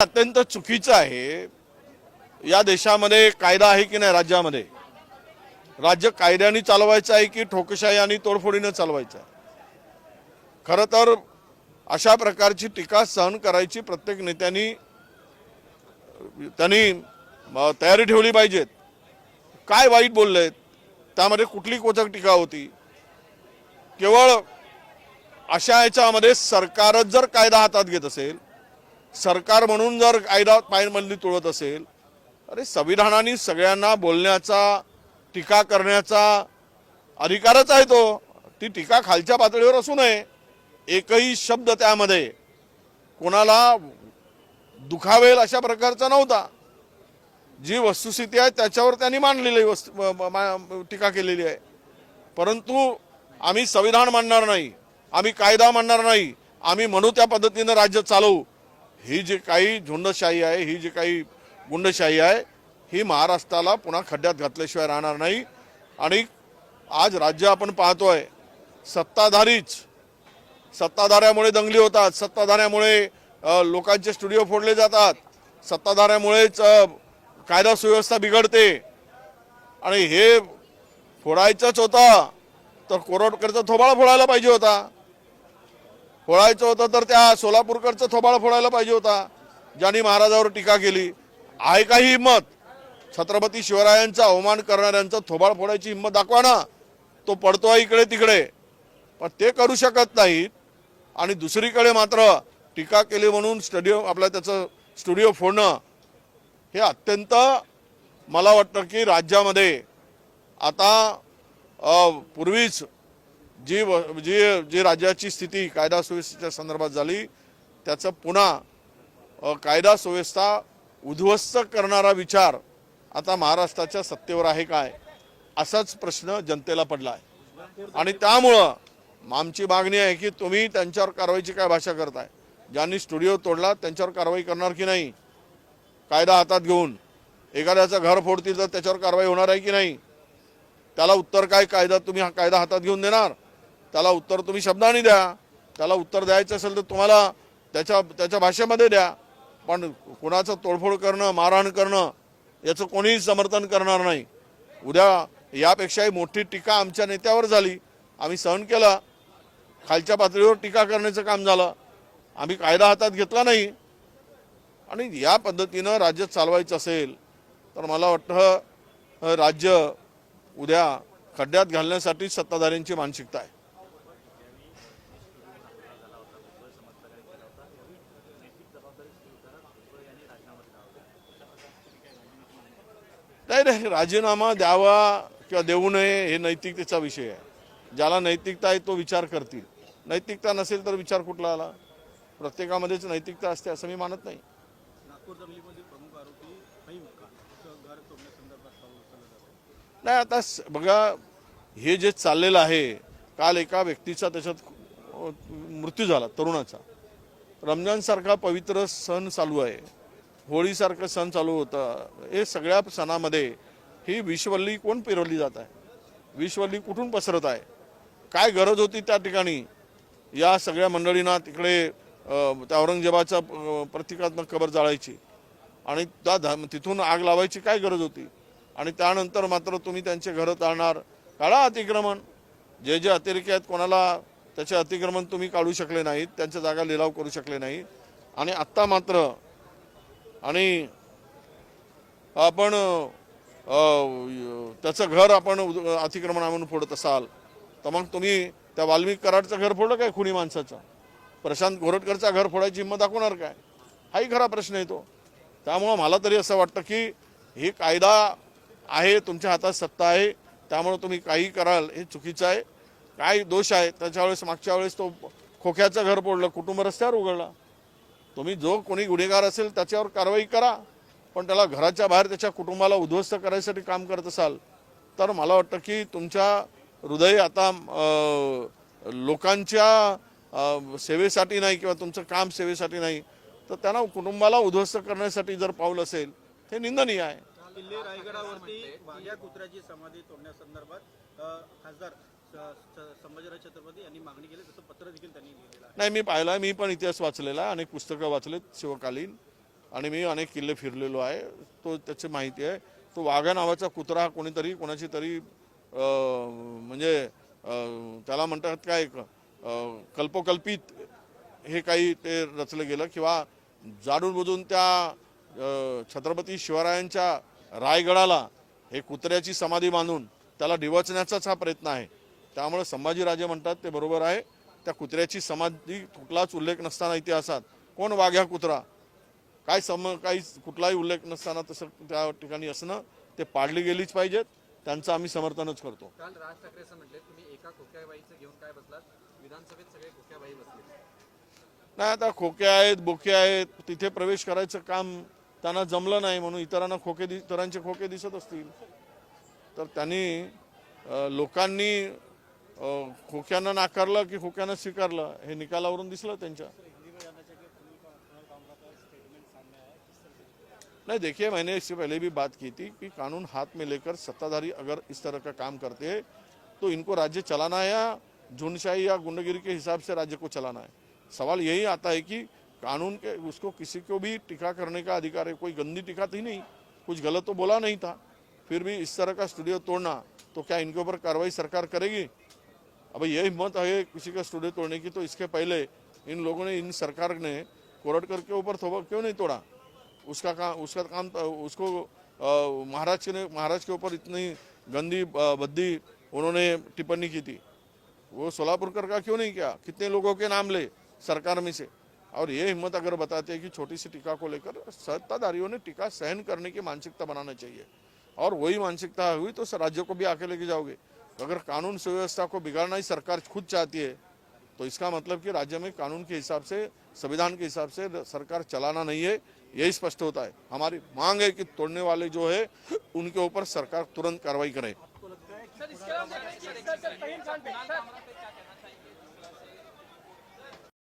अत्यंत चुकीचं आहे. या देशामध्ये कायदा आहे की नाही राज्यामध्ये? राज्य कायद्याने चालवायचं आहे की ठोकशाही आणि तोडफोडीनं चालवायचं आहे? खरं तर अशा प्रकारची टीका सहन करायची प्रत्येक नेत्यांनी त्यांनी तयारी ठेवली पाहिजेत. काय वाईट बोललेत? त्यामध्ये कुठली कोचक टीका होती? केवळ अशा याच्यामध्ये सरकारच जर कायदा हातात घेत असेल सरकार म्हणून जर कायदा पायमल्ली तुळत असेल अरे संविधानाने सगळ्यांना बोलण्याचा टीका करण्याचा अधिकारच आहे तो. ती टीका खालच्या पातळीवर असू नये. एकही शब्द त्यामध्ये कोणाला दुखावेल अशा प्रकारचा नव्हता. जी वस्तुस्थिती आहे त्याच्यावर त्यांनी मांडलेली वस्तू मा- टीका केलेली आहे. परंतु आम्ही संविधान मानणार नाही आम्ही कायदा मानणार नाही आम्ही म्हणू त्या पद्धतीनं राज्य चालवू. ही जी काही झुंडशाही आहे ही जी काही गुंडशाही आहे ही महाराष्ट्राला पुन्हा खड्ड्यात घातल्याशिवाय राहणार नाही. आणि आज राज्य आपण पाहतोय सत्ताधारीच सत्ताधाऱ्यामुळे दंगली होतात सत्ताधाऱ्यामुळे लोकांचे स्टुडिओ फोडले जातात सत्ताधाऱ्यामुळेच कायदा सुव्यवस्था बिघडते. आणि हे फोडायचंच होतं तर कोरटकरचा थोबाळा फोडायला पाहिजे होता. फोडायचं होतं तर त्या सोलापूरकडचं थोबाळ फोडायला पाहिजे होता ज्यांनी महाराजावर टीका केली. आहे काही हिंमत? छत्रपती शिवरायांचा अवमान करणाऱ्यांचं थोबाळ फोडायची हिंमत दाखवा ना. तो आहे इकडे तिकडे. पण ते करू शकत नाहीत. आणि दुसरीकडे मात्र टीका केली म्हणून स्टुडिओ आपला त्याचं स्टुडिओ फोडणं हे अत्यंत मला वाटतं की राज्यामध्ये आता पूर्वीच जी व- जी जी राज्याची स्थिती कायदा सुव्यवस्थेच्या संदर्भात झाली त्याचं पुन्हा कायदा सुव्यवस्था उद्ध्वस्त करणारा विचार आता महाराष्ट्राच्या सत्तेवर आहे काय असाच प्रश्न जनतेला पडला आहे. आणि त्यामुळं आमची मागणी आहे की तुम्ही त्यांच्यावर कारवाईची काय भाषा करताय? ज्यांनी स्टुडिओ तोडला त्यांच्यावर कारवाई करणार की नाही? कायदा हातात घेऊन एखाद्याचं घर फोडतील तर त्याच्यावर कारवाई होणार आहे की नाही? त्याला उत्तर काय? कायदा तुम्ही हा कायदा हातात घेऊन देणार? त्याला उत्तर तुम्ही शब्दाने द्या. त्याला उत्तर द्यायचं असेल तर तुम्हाला त्याच्या त्याच्या भाषेमध्ये द्या. पण कुणाचं तोडफोड करणं मारहाण करणं याचं कोणीही समर्थन करणार नाही. उद्या यापेक्षाही मोठी टीका आमच्या नेत्यावर झाली. आम्ही सहन केला. खालच्या पातळीवर टीका करण्याचं काम झालं. आम्ही कायदा हातात घेतला नाही. आणि या पद्धतीनं राज्य चालवायचं असेल तर मला वाटतं राज्य उद्या खड्ड्यात घालण्यासाठी सत्ताधाऱ्यांची मानसिकता आहे. नाही नाही राजीनामा द्यावा किंवा देऊ नये हे नैतिकतेचा विषय आहे. ज्याला नैतिकता आहे तो विचार करतील. नैतिकता नसेल तर विचार कुठला आला? प्रत्येकामध्येच नैतिकता असते असं मी मानत नाही. नाही आता बघा हे जे चाललेलं आहे काल एका व्यक्तीचा त्याच्यात मृत्यू झाला तरुणाचा. रमजानसारखा पवित्र सण चालू आहे. होळीसारखं सण चालू होतं. हे सगळ्या सणामध्ये ही विषवल्ली कोण पेरवली जात आहे? विषवल्ली कुठून पसरत आहे? काय गरज होती त्या ठिकाणी? या सगळ्या मंडळींना तिकडे त्या औरंगजेबाचा प्रतिकात्मक कबर जाळायची. आणि त्या ध- तिथून आग लावायची काय गरज होती? आणि त्यानंतर मात्र तुम्ही त्यांचे घरं ताळणार काढा अतिक्रमण. जे जे अतिरेकी आहेत कोणाला त्याचे अतिक्रमण तुम्ही काढू शकले नाहीत त्यांच्या जागा लिलाव करू शकले नाहीत. आणि आत्ता मात्र आणि आपण त्याचं घर आपण उद- अतिक्रमण आणून फोडत असाल तर मग तुम्ही त्या वाल्मिक कराडचं घर फोडलं काय खुनी माणसाचं? प्रशांत घोरटकरचा घर फोडायची हिंमत दाखवणार काय? हाही खरा प्रश्न येतो त्यामुळं मला तरी असं वाटतं की हे कायदा आहे तुमच्या हातात सत्ता आहे त्यामुळं तुम्ही काही कराल हे चुकीचं आहे. काय दोष आहे? त्याच्या वेळेस मागच्या वेळेस तो खोक्याचं घर फोडलं कुटुंब रस्त्यावर उघडला. तुम्ही जो कोणी गुन्हेगार असेल त्याच्यावर कारवाई करा पण त्याला घराच्या बाहेर त्याच्या कुटुंबाला उद्ध्वस्त करायसाठी काम करत असाल तर मला वाटतं की तुमच्या हृदय आता लोकांच्या सेवेसाठी नाही किंवा तुमचं काम सेवेसाठी नाही तर त्यांना कुटुंबाला उद्ध्वस्त करण्यासाठी जर पाऊल असेल हे निंदनीय आहे. किल्ले रायगडावरती वाघ्या कुत्र्याची समाधी तोडण्यासंदर्भात खासदार संभाजीराव छत्रपती यांनी मागणी केली तसं पत्र देखील त्यांनी लिहिलेलं आहे. नाही मी पाहिलं मी पण इतिहास वाचलेला आहे अनेक पुस्तकं वाचलेत शिवकालीन आणि मी अनेक किल्ले फिरलेलो आहे. तो त्याची माहिती आहे. तो वाघ्या नावाचा कुत्रा कोणीतरी कोणाची तरी अं, म्हणजे अं, त्याला म्हणतात काय अं, कल्पोकल्पित हे काही ते रचलं गेलं किंवा जाणून बुजून त्या अं, छत्रपती शिवरायांच्या रायगडाला हे कुत्र्याची समाधी बांधून त्याला डिवचण्याचाच हा प्रयत्न आहे. त्यामुळे संभाजीराजे म्हणतात ते बरोबर आहे. त्या कुत्र्याची समाधी कुठलाच उल्लेख नसताना इतिहासात. कोण वाघ्या कुत्रा? काय सम काही कुठलाही उल्लेख नसताना तसं त्या ठिकाणी असणं ते पाडली गेलीच पाहिजेत. त्यांचं आम्ही समर्थनच करतो. काल राज ठाकरे असं म्हटले तुम्ही एका खोक्याबाईचं घेऊन काय बसलात? विधानसभेत सगळे खोक्याबाई बसले. नाही आता खोके आहेत बोके आहेत तिथे प्रवेश करायचं काम त्यांना जमलं नाही म्हणून इतरांना खोके दि इतरांचे खोके दिसत असतील. तर त्यांनी लोकांनी खोक्यांना नाकारलं की खोक्यानं स्वीकारलं, हे निकालावरून नहीं, देखिए, मैंने इससे पहले भी बात की थी कि कानून हाथ में लेकर सत्ताधारी अगर इस तरह का काम करते हैं तो इनको राज्य चलाना है या झुंडशाही या गुंडगिरी के हिसाब से राज्य को चलाना है? सवाल यही आता है कि कानून के, उसको किसी को भी टिका करने का अधिकार है, कोई गंदी टिका थी नहीं, कुछ गलत तो बोला नहीं था, फिर भी इस तरह का स्टूडियो तोड़ना तो क्या इनके ऊपर कार्रवाई सरकार करेगी? अब ये हिम्मत है किसी का स्टूडियो तोड़ने की तो इसके पहले इन लोगों ने, इन सरकार ने कोरटकर के ऊपर क्यों नहीं तोड़ा? उसका काम उसका काम उसको महाराज के महाराज के ऊपर इतनी गंदी बद्दी उन्होंने टिप्पणी की थी। वो सोलापुरकर का क्यों नहीं किया? कितने लोगों के नाम ले सरकार में से? और ये हिम्मत अगर बताते हैं कि छोटी सी टीका को लेकर सत्ताधारियों ने टीका सहन करने की मानसिकता बनाना चाहिए, और वही मानसिकता हुई तो राज्य को भी आके लेके जाओगे। अगर कानून सुव्यवस्था को बिगाड़ना ही सरकार खुद चाहती है तो इसका मतलब कि राज्य में कानून के हिसाब से, संविधान के हिसाब से सरकार चलाना नहीं है, यही स्पष्ट होता है। हमारी मांग है कि तोड़ने वाले जो है, उनके ऊपर सरकार तुरंत कार्रवाई करे।